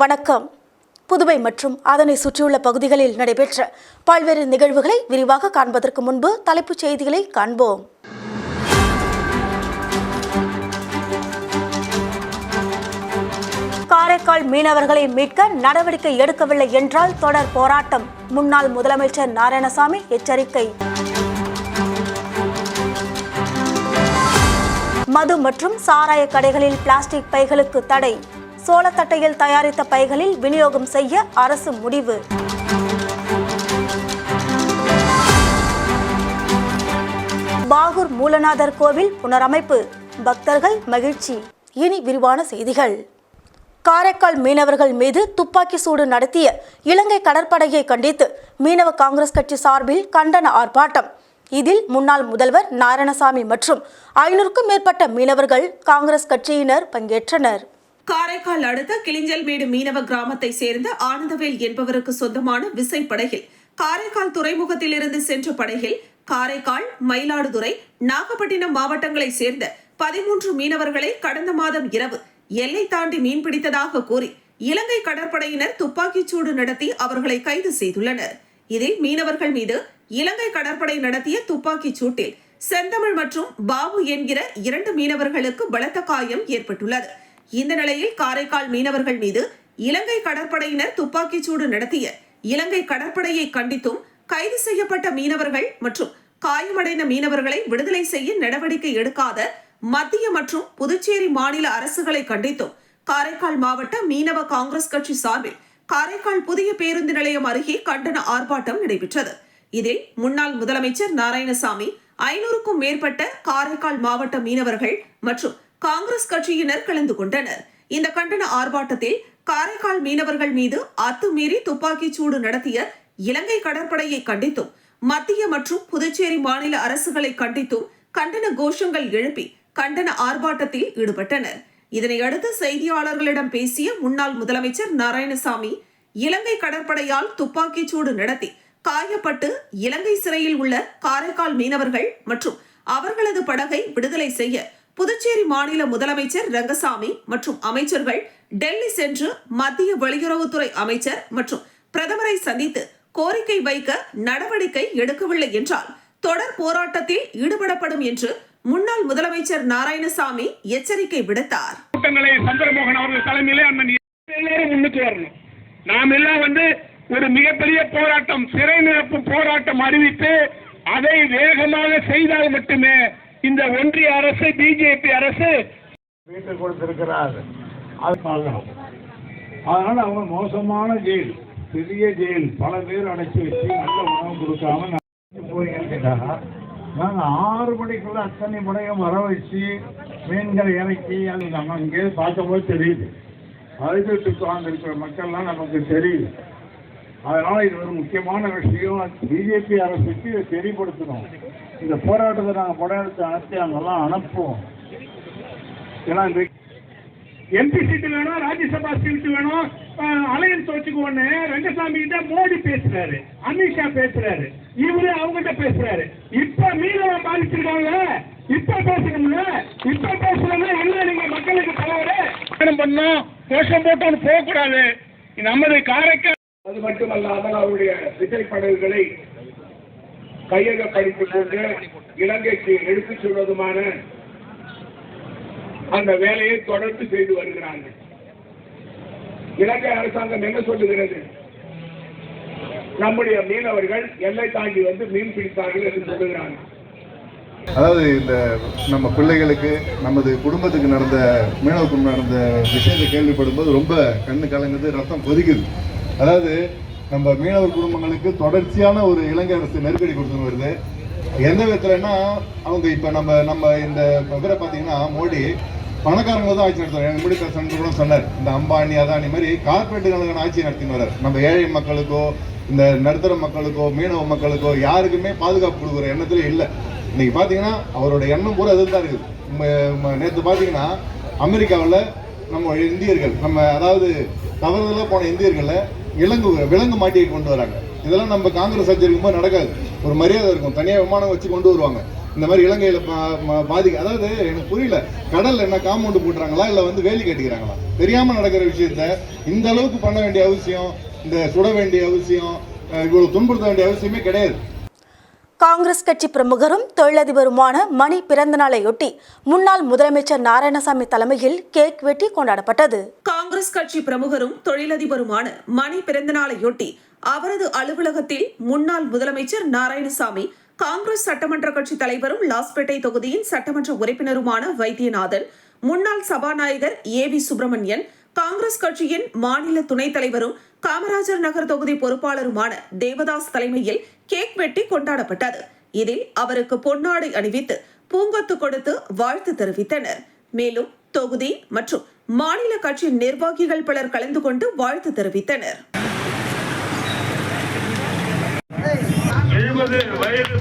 வணக்கம். புதுவை மற்றும் அதனை சுற்றியுள்ள பகுதிகளில் நடைபெற்ற பல்வேறு நிகழ்வுகளை விரிவாக காண்பதற்கு முன்பு தலைப்புச் செய்திகளை காண்போம். காரைக்கால் மீனவர்களை மீட்க நடவடிக்கை எடுக்கவில்லை என்றால் தொடர் போராட்டம். முன்னாள் முதலமைச்சர் நாராயணசாமி எச்சரிக்கை. மது மற்றும் சாராய கடைகளில் பிளாஸ்டிக் பைகளுக்கு தடை. சோளத்தட்டையில் தயாரித்த பைகளில் விநியோகம் செய்ய அரசு முடிவு. பாகூர் மூலநாதர் கோவில் புனரமைப்பு. பக்தர்கள் மகிழ்ச்சி. இனி விரிவான செய்திகள். காரைக்கால் மீனவர்கள் மீது துப்பாக்கி சூடு நடத்திய இலங்கை கடற்படையை கண்டித்து மீனவ காங்கிரஸ் கட்சி சார்பில் கண்டன ஆர்ப்பாட்டம். இதில் முன்னாள் முதல்வர் நாராயணசாமி மற்றும் ஐநூறுக்கும் மேற்பட்ட மீனவர்கள் காங்கிரஸ் கட்சியினர் பங்கேற்றனர். காரைக்கால் அடுத்த கிளிஞ்சல்மேடு மீனவ கிராமத்தை சேர்ந்த ஆனந்தவேல் என்பவருக்கு சொந்தமான விசைப்படகில் காரைக்கால் துறைமுகத்திலிருந்து சென்ற படகில் காரைக்கால் மயிலாடுதுறை நாகப்பட்டினம் மாவட்டங்களை சேர்ந்த பதிமூன்று மீனவர்களை கடந்த மாதம் இரவு எல்லை தாண்டி மீன்பிடித்ததாக கூறி இலங்கை கடற்படையினர் துப்பாக்கிச்சூடு நடத்தி அவர்களை கைது செய்துள்ளனர். இதில் மீனவர்கள் மீது இலங்கை கடற்படை நடத்திய துப்பாக்கிச் சூட்டில் செந்தமிழ் மற்றும் பாபு என்கிற இரண்டு மீனவர்களுக்கு பலத்த காயம் ஏற்பட்டுள்ளது. இந்த நிலையில் காரைக்கால் மீனவர்கள் மீது இலங்கை கடற்படையினர் துப்பாக்கிச்சூடு நடத்திய இலங்கை கடற்படையை கண்டித்தும் கைது செய்யப்பட்ட மீனவர்கள் மற்றும் காயமடைந்த மீனவர்களை விடுதலை செய்ய நடவடிக்கை எடுக்காத மத்திய மற்றும் புதுச்சேரி மாநில அரசுகளை கண்டித்தும் காரைக்கால் மாவட்ட மீனவ காங்கிரஸ் கட்சி சார்பில் காரைக்கால் புதிய பேருந்து நிலையம் அருகே கண்டன ஆர்ப்பாட்டம் நடைபெற்றது. இதில் முன்னாள் முதலமைச்சர் நாராயணசாமி ஐநூறுக்கும் மேற்பட்ட காரைக்கால் மாவட்ட மீனவர்கள் மற்றும் காங்கிரஸ் கட்சியினர் கலந்து கொண்டனர். இந்த கண்டன ஆர்ப்பாட்டத்தில் காரைக்கால் மீனவர்கள் மீது அத்துமீறி துப்பாக்கிச் சூடு நடத்திய இலங்கை கடற்படையை கண்டித்தும் மத்திய மற்றும் புதுச்சேரி மாநில அரசுகளை கண்டித்தும் கண்டன கோஷங்கள் எழுப்பி கண்டன ஆர்ப்பாட்டத்தில் ஈடுபட்டனர். இதனையடுத்து செய்தியாளர்களிடம் பேசிய முன்னாள் முதலமைச்சர் நாராயணசாமி இலங்கை கடற்படையால் துப்பாக்கிச் சூடு நடத்தி காயப்பட்டு இலங்கை சிறையில் உள்ள காரைக்கால் மீனவர்கள் மற்றும் அவர்களது படகை விடுதலை செய்ய புதுச்சேரி மாநில முதலமைச்சர் ரங்கசாமி மற்றும் அமைச்சர்கள் டெல்லி சென்று மத்திய வெளியுறவுத்துறை அமைச்சர் மற்றும் பிரதமரை சந்தித்து கோரிக்கை வைக்க நடவடிக்கை எடுக்கவில்லை என்றால் தொடர் போராட்டத்தில் ஈடுபடப்படும் என்று முன்னாள் முதலமைச்சர் நாராயணசாமி எச்சரிக்கை விடுத்தார். கூட்டங்களை சந்திரமோகன் அவர்கள் தலைமையிலே எல்லாரும் முன்னுக்கு வரணும். நாம் எல்லாம் வந்து ஒரு மிகப்பெரிய போராட்டம் சிறை நிரப்பு போராட்டம் அறிவித்து அதை வேகமாக செய்தால் மட்டுமே இந்த ஒன்றிய அரசு பிஜேபி அரசு வீட்டு கொடுத்திருக்கிறார். அது அதனால அவங்க மோசமான ஜெயில் பெரிய ஜெயில். பல பேர் அடைச்சி வச்சு நல்ல உணவு கொடுக்காம நான் நாங்கள் ஆறு மணிக்குள்ள அத்தனை மணியும் வர வச்சு மீன்களை இறக்கி அது நம்ம இங்கே பார்க்கும்போது தெரியுது. அழுதுட்டு உட்கார்ந்துருக்கிற மக்கள்லாம் நமக்கு தெரியுது. அதனால இது ஒரு முக்கியமான விஷயம். பிஜேபி அரசுக்கு இதை தெரியப்படுத்தணும். இந்த போராட்டத்தை நாங்கள் படம் எடுத்து அனுப்பி அங்கெல்லாம் அனுப்புவோம். ஏன்னா இந்த எம்பி சீட்டு வேணும் ராஜ்யசபா சீட்டு வேணும். அலையன்ஸ் வச்சுக்கோன்னு ரங்கசாமி கிட்ட மோடி பேசுறாரு. அமித்ஷா பேசுறாரு. இவரு அவங்ககிட்ட பேசுறாரு. இப்ப மீனவன் பாதிச்சிருக்காங்க. இப்ப பேசணும்ல. இப்ப பேசணும்னா என்ன நீங்க மக்களுக்கு தலைவர். பண்ணோம் கோஷம் போட்டோன்னு போகக்கூடாது. நமது காரைக்கால் அது மட்டுமல்லாமல் அவருடைய விசைப்படகுகளை கையகப்படுத்திக் கொண்டு இலங்கைக்கு எடுத்துச் செல்வதுமான அந்த வேலையை தொடர்ந்து செய்து வருகிறார்கள். இலங்கை அரசாங்கம் என்ன சொல்லுகிறது? நம்முடைய மீனவர்கள் எல்லை தாண்டி வந்து மீன் பிடித்தார்கள் என்று சொல்லுகிறாங்க அதாவது இந்த நம்ம பிள்ளைகளுக்கு நமது குடும்பத்துக்கு நடந்த மீனவருக்கு நடந்த விஷயத்தை கேள்விப்படும்போது ரொம்ப கண்ணு கலங்குது ரத்தம் கொதிக்குது. அதாவது நம்ம மீனவர் குடும்பங்களுக்கு தொடர்ச்சியான ஒரு இலங்கை அரசு நெருக்கடி கொடுத்துன்னு வருது. எந்த விதத்துலன்னா அவங்க இப்போ நம்ம நம்ம இந்த இதில் பார்த்தீங்கன்னா மோடி பணக்காரங்க தான் ஆட்சி நடத்துவார் எனக்கு முடி பேசணும் கூட சொன்னார். இந்த அம்பானி அதானி மாதிரி கார்பரேட்டுகளுக்கான ஆட்சி நடத்தின்னு வரார் நம்ம ஏழை மக்களுக்கோ இந்த நடுத்தர மக்களுக்கோ மீனவ மக்களுக்கோ யாருக்குமே பாதுகாப்பு கொடுக்குற எண்ணத்துல இல்லை. இன்னைக்கு பார்த்தீங்கன்னா அவரோட எண்ணம் பூரா அதுதான் தான் இருக்குது நேற்று பார்த்தீங்கன்னா அமெரிக்காவில் நம்ம இந்தியர்கள் நம்ம அதாவது தவறுதலாக போன இந்தியர்களை விலங்கு விலங்கு மாட்டியை கொண்டு வராங்க. இதெல்லாம் நம்ம காங்கிரஸ் ஆட்சி இருக்கும்போது நடக்காது. ஒரு மரியாதை இருக்கும். தனியாக விமானம் வச்சு கொண்டு வருவாங்க. இந்த மாதிரி இலங்கையில் பா- பாதிக்க அதாவது எனக்கு புரியல. கடலில் என்ன காம்பவுண்டு போட்டுறாங்களா? இல்லை வந்து வேலி கட்டிக்கிறாங்களா? தெரியாமல் நடக்கிற விஷயத்த இந்த அளவுக்கு பண்ண வேண்டிய அவசியம் இந்த சுட வேண்டிய அவசியம் இவ்வளோ துன்புறுத்த வேண்டிய அவசியமே கிடையாது. காங்கிரஸ் கட்சி பிரமுகரும் தொழிலதிபருமான மணி பிறந்த நாளையொட்டி முன்னாள் முதலமைச்சர் நாராயணசாமி தலைமையில் கேக் வெட்டி கொண்டாடப்பட்டது. காங்கிரஸ் கட்சி பிரமுகரும் தொழிலதிபருமான மணி பிறந்தநாளையொட்டி அவரது அலுவலகத்தில் முன்னாள் முதலமைச்சர் நாராயணசாமி காங்கிரஸ் சட்டமன்ற கட்சி தலைவரும் லாஸ்பேட்டை தொகுதியின் சட்டமன்ற உறுப்பினருமான வைத்தியநாதன் முன்னாள் சபாநாயகர் ஏ வி சுப்பிரமணியன் காங்கிரஸ் கட்சியின் மாநில துணைத் தலைவரும் காமராஜர் நகர் தொகுதி பொறுப்பாளருமான தேவதாஸ் தலைமையில் கேக் வெட்டி கொண்டாடப்பட்டது. இதில் அவருக்கு பொன்னாடை அணிவித்து பூங்கொத்து கொடுத்து வாழ்த்து தெரிவித்தனர். மேலும் தொகுதி மற்றும் மாநில கட்சி நிர்வாகிகள் பலர் கலந்து கொண்டு வாழ்த்து தெரிவித்தனர். எழுபது வயது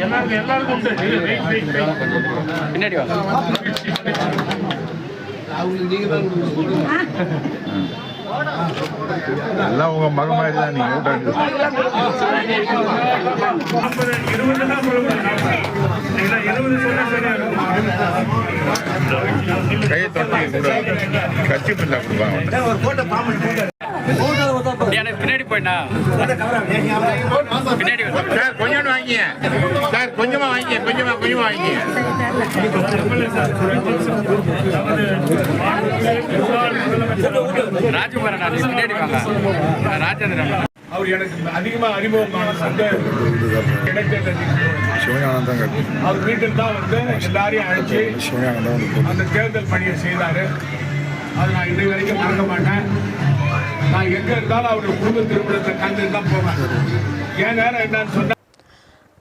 எல்லாருக்கும் எல்லாருக்கும் உண்டு. பின்னாடி எல்லாம் உங்க தான் நீங்க இருபது கையை தொட்டி கூட கட்சி பிள்ளை கொடுப்பாங்க. பின்னாடி போயிட்டா? பின்னாடி வா. சார் கொஞ்சோண்டு வாங்கிங்க. சார் கொஞ்சமா வாங்கிங்க கொஞ்சமா கொஞ்சமா வாங்கிங்க. ராஜகுமாரன் பின்னாடி வாங்க. ராஜேந்திரன். அவர் எனக்கு அதிகமா அறிமுகமான சந்தை கிடைத்தது சிவஞானந்தம் அவர் வீட்டில் தான் வந்து எல்லாரையும் அழைச்சி சிவஞானந்தம் அந்த தேர்தல் பணியை செய்தாரு. அது நான் இன்னை வரைக்கும் மறக்க மாட்டேன். நான் எங்க இருந்தாலும் அவருடைய குடும்ப திருமணத்தை கண்டு தான் போவேன். ஏன் நேரம் என்னன்னு சொன்னா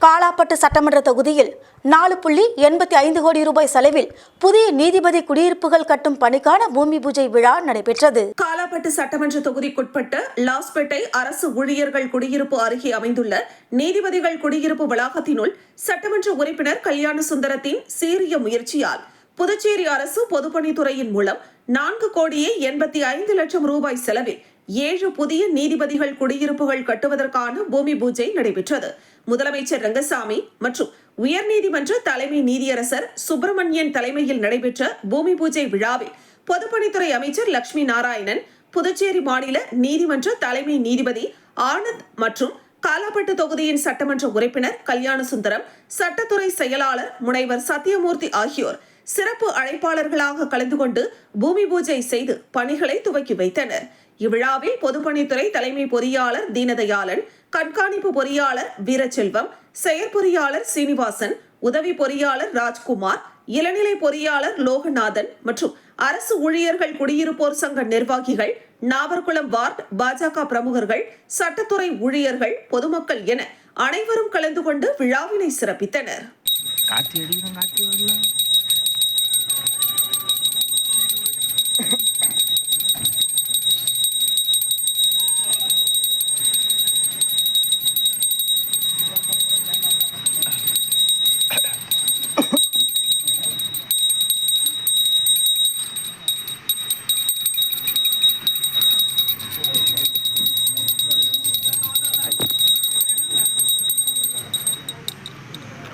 காலாப்பட்டு சட்டமன்ற தொகுதியில் நாலு புள்ளி எண்பத்தி ஐந்து கோடி ரூபாய் செலவில் புதிய நீதிபதி குடியிருப்புகள் கட்டும் பணிக்கான பூமி பூஜை விழா நடைபெற்றது. காலாப்பட்டு சட்டமன்ற தொகுதிக்குட்பட்ட லாஸ்பேட்டை அரசு ஊழியர்கள் குடியிருப்பு அருகே அமைந்துள்ள நீதிபதிகள் குடியிருப்பு வளாகத்தினுள் சட்டமன்ற உறுப்பினர் கல்யாண சுந்தரத்தின் சீரிய முயற்சியால் புதுச்சேரி அரசு பொதுப்பணித்துறையின் மூலம் நான்கு கோடியே எண்பத்தி ஐந்து லட்சம் ரூபாய் செலவில் ஏழு புதிய நீதிபதிகள் குடியிருப்புகள் கட்டுவதற்கான பூமி பூஜை நடைபெற்றது. முதலமைச்சர் ரங்கசாமி மற்றும் உயர்நீதிமன்ற தலைமை நீதியரசர் சுப்பிரமணியன் தலைமையில் நடைபெற்ற பூமி பூஜை விழாவில் பொதுப்பணித்துறை அமைச்சர் லட்சுமி நாராயணன் புதுச்சேரி மாநில நீதிமன்ற தலைமை நீதிபதி ஆனந்த் மற்றும் காலாப்பட்டு தொகுதியின் சட்டமன்ற உறுப்பினர் கல்யாண சுந்தரம் சட்டத்துறை செயலாளர் முனைவர் சத்தியமூர்த்தி ஆகியோர் சிறப்பு அழைப்பாளர்களாக கலந்து கொண்டு பூமி பூஜை செய்து பணிகளை துவக்கி வைத்தனர். இவ்விழாவில் பொதுப்பணித்துறை தலைமை பொறியாளர் தீனதயாளன் கண்காணிப்பு பொறியாளர் வீரச்செல்வம் செயற்பொறியாளர் சீனிவாசன் உதவி பொறியாளர் ராஜ்குமார் இளநிலை பொறியாளர் லோகநாதன் மற்றும் அரசு ஊழியர்கள் குடியிருப்போர் சங்க நிர்வாகிகள் நாவர்குளம் வார்டு பாஜக பிரமுகர்கள் சட்டத்துறை ஊழியர்கள் பொதுமக்கள் என அனைவரும் கலந்து கொண்டு விழாவினை சிறப்பித்தனர்.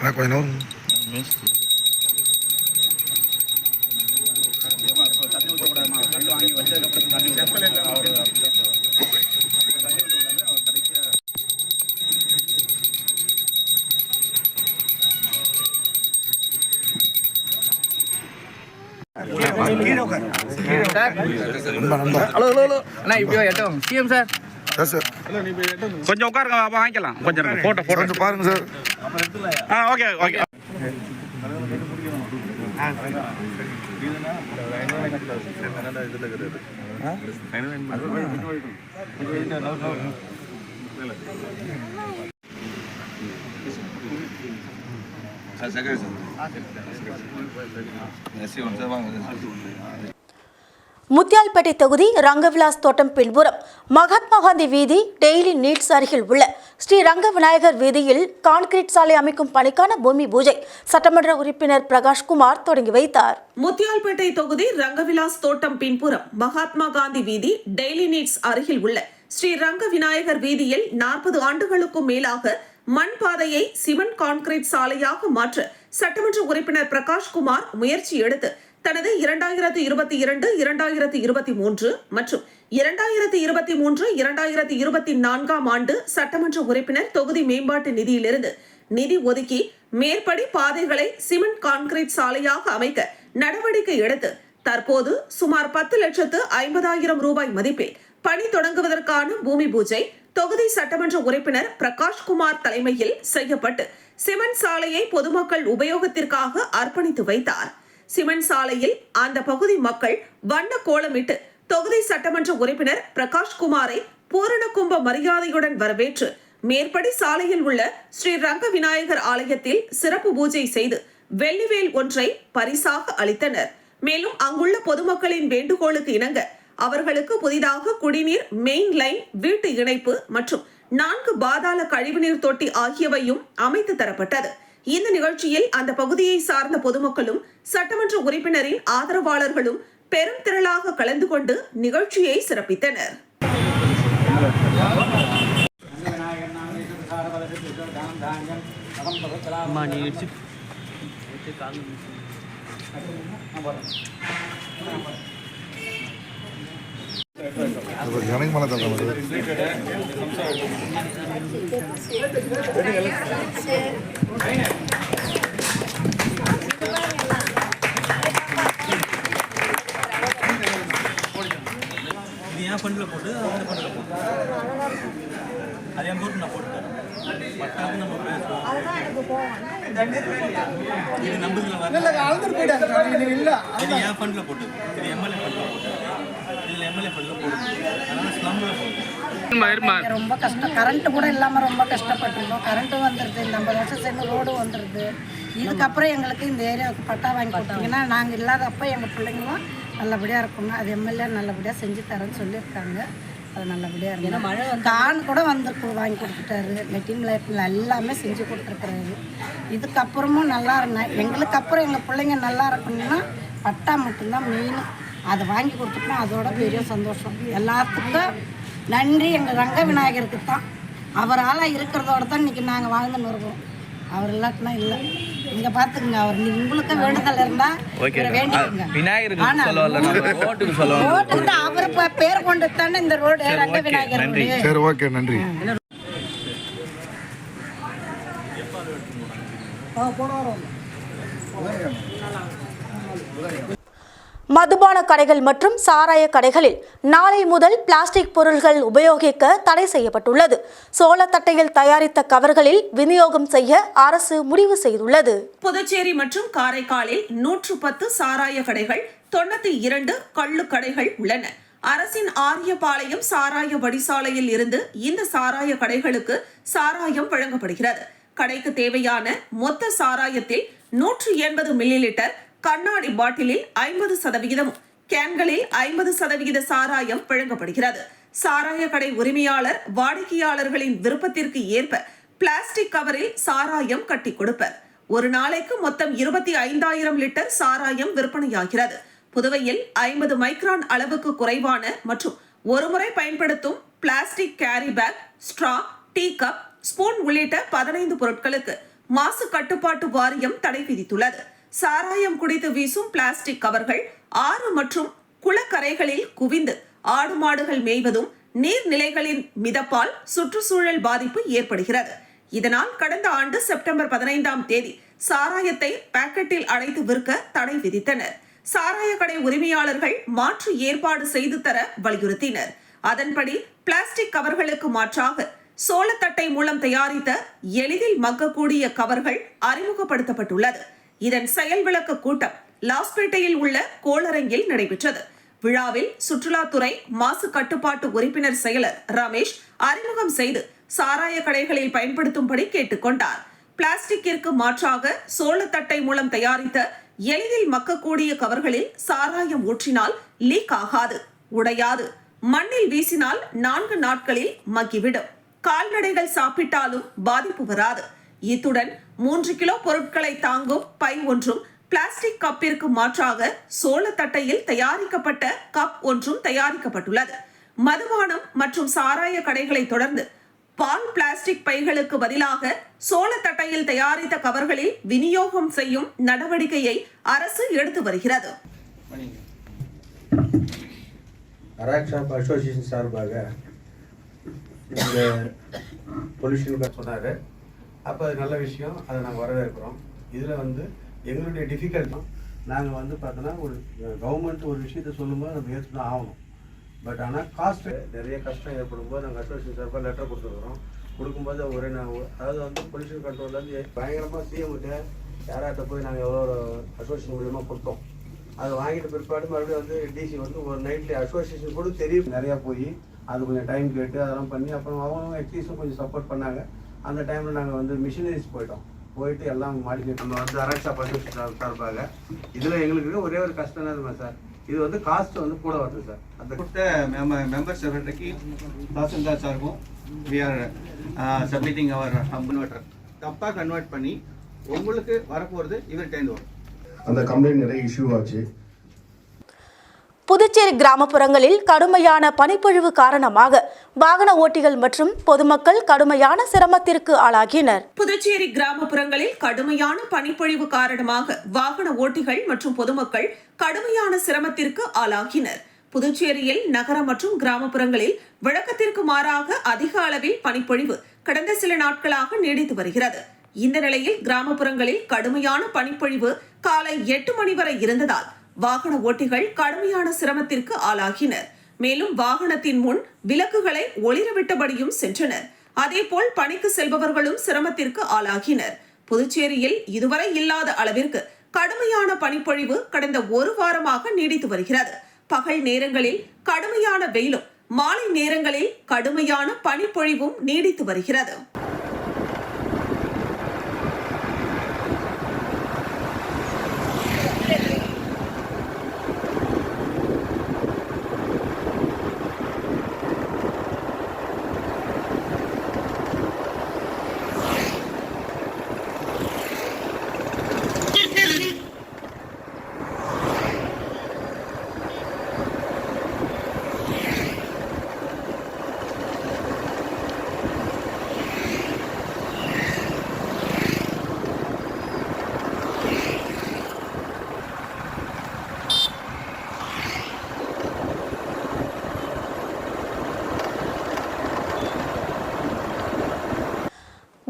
வரல கொஞ்ச நேரம் ஹலோ ஹலோ ஹலோ அண்ணா இப்படி சிஎம் சார் சார் கொஞ்சம் உட்காருங்க அப்பா வாங்கிக்கலாம் கொஞ்சம் போட்டோ போட்டோ கொஞ்சம் பாருங்க சார் ஆ ஓகே ஓகே சகேஷ் சகேஷ் வாங்க முத்தியால்பேட்டை தொகுதி ரங்கவிலாஸ் தோட்டம் பின்புறம் மகாத்மா காந்தி வீதி டெய்லி நீட்ஸ் அருகில் உள்ள ஸ்ரீ ரங்க விநாயகர் வீதியில் கான்கிரீட் சாலை அமைக்கும் பணிக்கான பூமி பூஜை சட்டமன்ற உறுப்பினர் பிரகாஷ்குமார் தொடங்கி வைத்தார். முத்தியால்பேட்டை தொகுதி ரங்கவிலாஸ் தோட்டம் பின்புறம் மகாத்மா காந்தி வீதி டெய்லி நீட்ஸ் அருகில் உள்ள ஸ்ரீ ரங்க விநாயகர் வீதியில் நாற்பது ஆண்டுகளுக்கும் மேலாக மண் பாதையை சிமெண்ட் கான்கிரீட் சாலையாக மாற்ற சட்டமன்ற உறுப்பினர் பிரகாஷ்குமார் முயற்சி எடுத்து தனது இரண்டாயிரத்து இருபத்தி இரண்டு இரண்டாயிரத்து இருபத்தி மூன்று மற்றும் இரண்டாயிரத்து இருபத்தி மூன்று இரண்டாயிரத்து இருபத்தி நான்காம் ஆண்டு சட்டமன்ற உறுப்பினர் தொகுதி மேம்பாட்டு நிதியிலிருந்து நிதி ஒதுக்கி மேற்படி பாதைகளை சிமெண்ட் கான்கிரீட் சாலையாக அமைக்க நடவடிக்கை எடுத்து தற்போது சுமார் பத்து லட்சத்து ஐம்பதாயிரம் ரூபாய் மதிப்பில் பணி தொடங்குவதற்கான பூமி பூஜை தொகுதி சட்டமன்ற உறுப்பினர் பிரகாஷ்குமார் தலைமையில் செய்யப்பட்டு சிமெண்ட் சாலையை பொதுமக்கள் உபயோகத்திற்காக அர்ப்பணித்து வைத்தார். சிமெண்ட் சாலையில் அந்த பகுதி மக்கள் வண்ண கோலமிட்டு தொகுதி சட்டமன்ற உறுப்பினர் பிரகாஷ்குமாரை பூரண கும்ப மரியாதையுடன் வரவேற்று மேற்படி சாலையில் உள்ள ஸ்ரீ ரங்க விநாயகர் ஆலயத்தில் சிறப்பு பூஜை செய்து வெள்ளிவேல் ஒன்றை பரிசாக அளித்தனர். மேலும் அங்குள்ள பொதுமக்களின் வேண்டுகோளுக்கு இணங்க அவர்களுக்கு புதிதாக குடிநீர் மெயின் லைன் வீட்டு இணைப்பு மற்றும் நான்கு பாதாள கழிவுநீர் தொட்டி ஆகியவையும் அமைத்து தரப்பட்டது. இந்த நிகழ்ச்சியில் அந்த பகுதியை சார்ந்த பொதுமக்களும் சட்டமன்ற உறுப்பினரின் ஆதரவாளர்களும் பெரும் திரளாக கலந்து கொண்டு நிகழ்ச்சியை சிறப்பித்தனர். எனக்கு மன தள்ளுறது இது என் ஃபண்டில் போட்டு அந்த ஃபண்டில் போட்டு. அது என் போட்டு நான் போட்டுட்டேன் பட்டாக்கு நம்ம பேசுவோம் இது நம்புதில் வர இது என் ஃபண்டில் போட்டு இது எம்எல்ஏ ஃபண்டில் போட்டு இதில் எம்எல்ஏ ஃபண்டில் போட்டு அதனால் ஸ்லம்பில் போட்டு ரொம்ப கஷ்டம் கரண்ட் கூட இல்லாமல் ரொம்ப கஷ்டப்பட்டிருந்தோம். கரண்ட்டும் வந்துடுது இந்த ஐம்பது வருஷம் சேர்ந்து ரோடும் வந்துடுது இதுக்கப்புறம் எங்களுக்கு இந்த ஏரியாவுக்கு பட்டா வாங்கி கொடுத்தீங்கன்னா நாங்கள் இல்லாதப்ப எங்கள் பிள்ளைங்களும் நல்லபடியாக இருக்குங்க அது எம்எல்ஏ நல்லபடியாக செஞ்சு தரேன்னு சொல்லியிருக்காங்க. அது நல்லபடியாக இருக்கும் மழை கான் கூட வந்திருக்கு வாங்கி கொடுத்துட்டாரு. லெட்டின் லைஃப்பில் எல்லாமே செஞ்சு கொடுத்துருக்குறாரு. இதுக்கப்புறமும் நல்லா இருந்தா எங்களுக்கு அப்புறம் எங்கள் பிள்ளைங்க நல்லா இருக்கணும்னா பட்டா மட்டும்தான் மெயின் அதை வாங்கி கொடுத்துட்டோம். அதோட பெரிய சந்தோஷம். எல்லாத்துக்கும் நன்றி. எங்கள் ரங்க விநாயகருக்கு தான். அவரால் இருக்கிறதோட தான் இன்னைக்கு நாங்கள் வாழ்ந்துன்னு இருக்கோம் அவர் இல்லாட்டினா இல்லை. இங்கே பார்த்துக்குங்க அவர் நீ உங்களுக்கு வேண்டுதல் இருந்தால் வேண்டிக்கோங்க. விநாயகருக்கு ஆனா, சொல்ல வரல நம்ம ரோட்டுக்கு சொல்ல வரல. ரோட்டுக்கு தான் அவர் பே- பேர் கொண்டு தானே இந்த ரோடு ரங்க விநாயகர். சரி ஓகே நன்றி. மதுபான கடைகள் மற்றும் சாராய கடைகளில் நாளை முதல் பிளாஸ்டிக் பொருள்கள் உபயோகிக்க தடை செய்யப்பட்டுள்ளது. சோளத்தட்டையில் தயாரித்த கவர்களில் விநியோகம் செய்ய அரசு முடிவு செய்துள்ளது. புதுச்சேரி மற்றும் காரைக்காலில் நூற்று பத்து சாராய கடைகள் தொண்ணூத்தி இரண்டு கள்ளு கடைகள் உள்ளன. அரசின் ஆரியபாளையம் சாராய வடிசாலையில் இருந்து இந்த சாராய கடைகளுக்கு சாராயம் வழங்கப்படுகிறது. கடைக்கு தேவையான மொத்த சாராயத்தில் நூற்று எண்பது மில்லி லிட்டர் கண்ணாடி பாட்டிலில் ஐம்பது சதவிகிதமும் கேன்களில் ஐம்பது சதவிகித சாராயம் வழங்கப்படுகிறது. சாராய கடை உரிமையாளர் வாடிக்கையாளர்களின் விருப்பத்திற்கு ஏற்ப பிளாஸ்டிக் கவரில் சாராயம் கட்டி கொடுப்பர். ஒரு நாளைக்கு மொத்தம் இருபத்தி ஐந்தாயிரம் லிட்டர் சாராயம் விற்பனையாகிறது. புதுவையில் ஐம்பது மைக்ரான் அளவுக்கு குறைவான மற்றும் ஒருமுறை பயன்படுத்தும் plastic carry bag straw tea cup spoon உள்ளிட்ட பதினைந்து பொருட்களுக்கு மாசு கட்டுப்பாட்டு வாரியம் தடை விதித்துள்ளது. சாராயம் குடித்து வீசும் பிளாஸ்டிக் கவர்கள் ஆறு மற்றும் குளக்கரைகளில் குவிந்து ஆடு மாடுகள் மேய்வதும் நீர்நிலைகளின் மிதப்பால் சுற்றுச்சூழல் பாதிப்பு ஏற்படுகிறது. இதனால் கடந்த ஆண்டு செப்டம்பர் பதினைந்தாம் தேதி சாராயத்தை பாக்கெட்டில் அடைத்து விற்க தடை விதித்தனர். சாராய கடை உரிமையாளர்கள் மாற்று ஏற்பாடு செய்து தர வலியுறுத்தினர். அதன்படி பிளாஸ்டிக் கவர்களுக்கு மாற்றாக சோளத்தட்டை மூலம் தயாரித்த எளிதில் மக்கக்கூடிய கவர்கள் அறிமுகப்படுத்தப்பட்டுள்ளது. இதன் செயல் விளக்க கூட்டம் லாஸ்பேட்டையில் உள்ள கோளரங்கில் நடைபெற்றது. விழாவில் சுற்றுலாத்துறை மாசு கட்டுப்பாட்டு உறுப்பினர் செயலர் ரமேஷ் அறிமுகம் செய்து சாராய கடைகளில் பயன்படுத்தும்படி கேட்டுக்கொண்டார் பிளாஸ்டிக்கிற்கு மாற்றாக சோளத்தட்டை மூலம் தயாரித்த எளிதில் மக்கக்கூடிய கவர்களில் சாராயம் ஊற்றினால் லீக் ஆகாது உடையாது. மண்ணில் வீசினால் நான்கு நாட்களில் மக்கிவிடும். கால்நடைகள் சாப்பிட்டாலும் பாதிப்பு வராது. இத்துடன் மூன்று கிலோ பொருட்களை தாங்கும் பை ஒன்றும் பிளாஸ்டிக் கப்பிற்கு மாற்றாக சோளத்தட்டையில் தயாரிக்கப்பட்ட கப் ஒன்றும் தயாரிக்கப்பட்டுள்ளது. மதுபானம் மற்றும் சாராய கடைகளை தொடர்ந்து பால் பிளாஸ்டிக் பைகளுக்கு பதிலாக சோளத்தட்டையில் தயாரித்த கவர்களில் விநியோகம் செய்யும் நடவடிக்கையை அரசு எடுத்து வருகிறது. அசோசியேஷன் சார்பாக இந்த பொல்யூஷன் சொன்னார் அப்போ அது நல்ல விஷயம். அதை நாங்கள் வரவேற்கிறோம். இதில் வந்து எங்களுடைய டிஃபிகல்ட்டும் நாங்கள் வந்து பார்த்தோன்னா ஒரு கவர்மெண்ட் ஒரு விஷயத்த சொல்லும்போது நம்ம ஏற்று தான் ஆகணும். பட் ஆனால் காஸ்ட் நிறைய கஷ்டம் ஏற்படும் போது நாங்கள் அசோசியேஷன் சார்பாக லெட்டர் கொடுத்துருக்குறோம். கொடுக்கும்போது ஒரே நான் அதாவது வந்து பொல்யூஷன் கண்ட்ரோல்லேருந்து பயங்கரமாக சிஎம்கிட்ட யாராட்ட போய் நாங்கள் எவ்வளோ அசோசியேஷன் மூலியமாக கொடுத்தோம். அதை வாங்கிட்ட பிற்பாடு மறுபடியும் வந்து டிசி வந்து ஒரு நைட்ல அசோசியேஷன் கூட தெரியும். நிறையா போய் அது கொஞ்சம் டைம் கேட்டு அதெல்லாம் பண்ணி அப்புறம் அவங்க எக்ஸீஸும் கொஞ்சம் சப்போர்ட் பண்ணாங்க. அந்த டைமில் நாங்கள் வந்து மிஷினரிஸ் போயிட்டோம். போயிட்டு எல்லாம் மாடிஃபை நம்ம வந்து அரட்சா அசோசியேஷன் சார்பாக இதில் எங்களுக்கு ஒரே ஒரு கஷ்டம் என்ன சார்? இது வந்து காஸ்ட் வந்து கூட வருது சார். அந்த கொடுத்த மெம்பர் செக்ரட்டரிக்கு தாசில்தார் சார்பும் வி ஆர் சப்மிட்டிங் அவர் கன்வெர்டர் தப்பாக கன்வெர்ட் பண்ணி உங்களுக்கு வரப்போகிறது இவர்கிட்டேருந்து வரும். அந்த கம்ப்ளைண்ட் நிறைய இஷ்யூ ஆச்சு. புதுச்சேரி கிராமப்புறங்களில் கடுமையான பனிப்பொழிவு காரணமாக வாகன ஓட்டிகள் மற்றும் பொதுமக்கள் கடுமையான சிரமத்திற்கு ஆளாகினர். புதுச்சேரி கிராமப்புறங்களில் கடுமையான பனிப்பொழிவு காரணமாக வாகன ஓட்டிகள் மற்றும் பொதுமக்கள் கடுமையான சிரமத்திற்கு ஆளாகினர். புதுச்சேரியில் நகர மற்றும் கிராமப்புறங்களில் வழக்கத்திற்கு மாறாக அதிக அளவில் பனிப்பொழிவு கடந்த சில நாட்களாக நீடித்து வருகிறது. இந்த நிலையில் கிராமப்புறங்களில் கடுமையான பனிப்பொழிவு காலை எட்டு மணி வரை இருந்ததால் வாகன ஓட்டிகள் கடுமையான சிரமத்திற்கு ஆளாகினர். மேலும் வாகனத்தின் முன் விளக்குகளை ஒளிரவிட்டபடியும் சென்றனர். அதேபோல் பணிக்கு செல்பவர்களும் சிரமத்திற்கு ஆளாகினர். புதுச்சேரியில் இதுவரை இல்லாத அளவிற்கு கடுமையான பனிப்பொழிவு கடந்த ஒரு வாரமாக நீடித்து வருகிறது. பகல் நேரங்களில் கடுமையான வெயிலும் மாலை நேரங்களில் கடுமையான பனிப்பொழிவும் நீடித்து வருகிறது.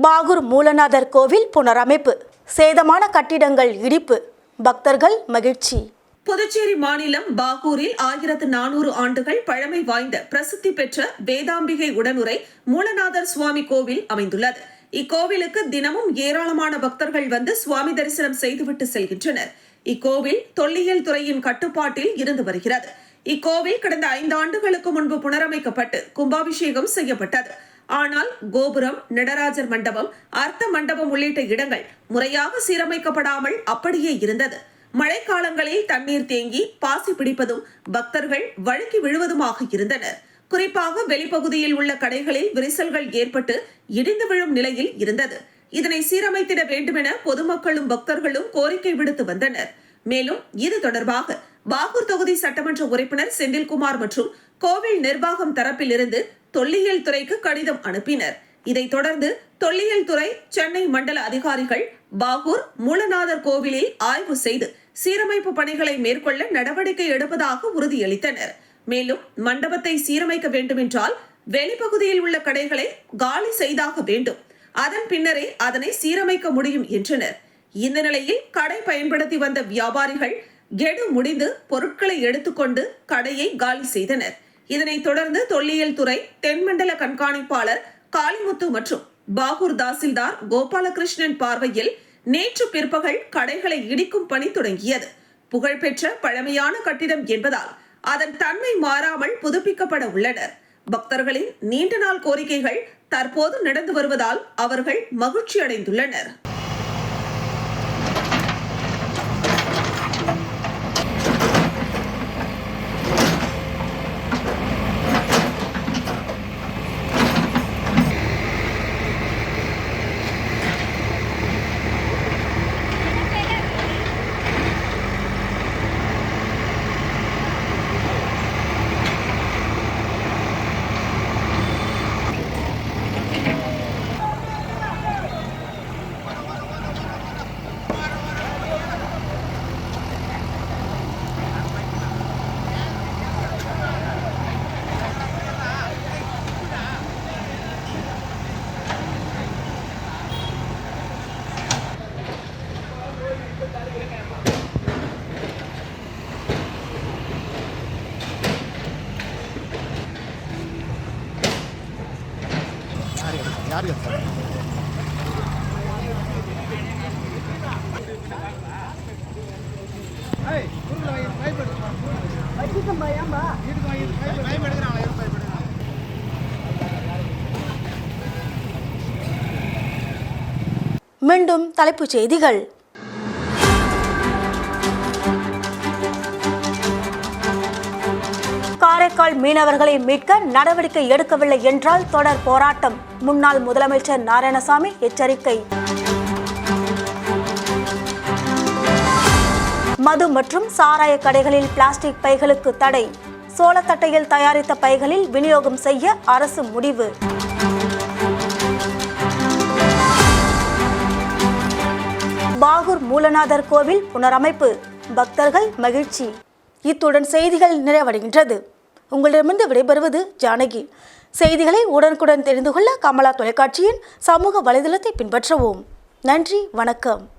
பாகூர் மூலநாதர் கோவில் புனரமைப்பு. சேதமான கட்டிடங்கள் இடிப்பு. பக்தர்கள் மகிழ்ச்சி. புதுச்சேரி மாநிலம் பாகூரில் ஆயிரத்து நானூறு ஆண்டுகள் பழமை வாய்ந்த பிரசித்தி பெற்ற வேதாம்பிகை உடனுரை மூலநாதர் சுவாமி கோவில் அமைந்துள்ளது. இக்கோவிலுக்கு தினமும் ஏராளமான பக்தர்கள் வந்து சுவாமி தரிசனம் செய்துவிட்டு செல்கின்றனர். இக்கோவில் தொல்லியல் துறையின் கட்டுப்பாட்டில் இருந்து வருகிறது. இக்கோவில் கடந்த ஐந்து ஆண்டுகளுக்கு முன்பு புனரமைக்கப்பட்டு கும்பாபிஷேகம் செய்யப்பட்டது. ஆனால் கோபுரம் நடராஜர் மண்டபம் அர்த்த மண்டபம் உள்ளிட்ட இடங்கள் முறையாக சீரமைக்கப்படாமல் அப்படியே இருந்தது. மழைக்காலங்களில் தண்ணீர் தேங்கி பாசி பிடிப்பதும் பக்தர்கள் வழுக்கி விழுவதுமாக இருந்தனர் குறிப்பாக வெளிப்பகுதியில் உள்ள கடைகளில் விரிசல்கள் ஏற்பட்டு இடிந்து விழும் நிலையில் இருந்தது. இதனை சீரமைத்திட வேண்டுமென பொதுமக்களும் பக்தர்களும் கோரிக்கை விடுத்து வந்தனர். மேலும் இது தொடர்பாக பாகூர் தொகுதி சட்டமன்ற உறுப்பினர் செந்தில்குமார் மற்றும் கோவில் நிர்வாகம் தரப்பில் இருந்து தொல்லியல் துறைக்கு கடிதம் அனுப்பினர். இதைத் தொடர்ந்து தொல்லியல் துறை சென்னை மண்டல அதிகாரிகள் பாகூர் மூலநாதர் கோவிலில் ஆய்வு செய்து சீரமைப்பு பணிகளை மேற்கொள்ள நடவடிக்கை எடுப்பதாக உறுதியளித்தனர். மேலும் மண்டபத்தை சீரமைக்க வேண்டுமென்றால் வெளிப்பகுதியில் உள்ள கடைகளை காலி செய்தாக வேண்டும். அதன் பின்னரே அதனை சீரமைக்க முடியும் என்றனர். இந்த நிலையில் கடை பயன்படுத்தி வந்த வியாபாரிகள் கெடு முடிந்து பொருட்களை எடுத்துக்கொண்டு கடையை காலி செய்தனர். இதனைத் தொடர்ந்து தொல்லியல் துறை தென்மண்டல கண்காணிப்பாளர் காளிமுத்து மற்றும் பாகூர் தாசில்தார் கோபாலகிருஷ்ணன் பார்வையில் நேற்று பிற்பகல் கடைகளை இடிக்கும் பணி தொடங்கியது. புகழ்பெற்ற பழமையான கட்டிடம் என்பதால் அதன் தன்மை மாறாமல் புதுப்பிக்கப்பட உள்ளனர். பக்தர்களின் நீண்ட நாள் கோரிக்கைகள் தற்போது நடந்து வருவதால் அவர்கள் மகிழ்ச்சி அடைந்துள்ளனர் மீண்டும் தலைப்புச் செய்திகள். காரைக்கால் மீனவர்களை மீட்க நடவடிக்கை எடுக்கவில்லை என்றால் தொடர் போராட்டம். முன்னாள் முதலமைச்சர் நாராயணசாமி எச்சரிக்கை. மது மற்றும் சாராய கடைகளில் பிளாஸ்டிக் பைகளுக்கு தடை. சோளத்தட்டையில் தயாரித்த பைகளில் விநியோகம் செய்ய அரசு முடிவு. பாகூர் மூலநாதர் கோவில் புனரமைப்பு. பக்தர்கள் மகிழ்ச்சி. இத்துடன் செய்திகள் நிறைவடைகின்றது. உங்களிடமிருந்து விடைபெறுவது ஜானகி. செய்திகளை உடனுக்குடன் தெரிந்து கொள்ள கமலா தொலைக்காட்சியின் சமூக வலைதளத்தை பின்பற்றவும். நன்றி வணக்கம்.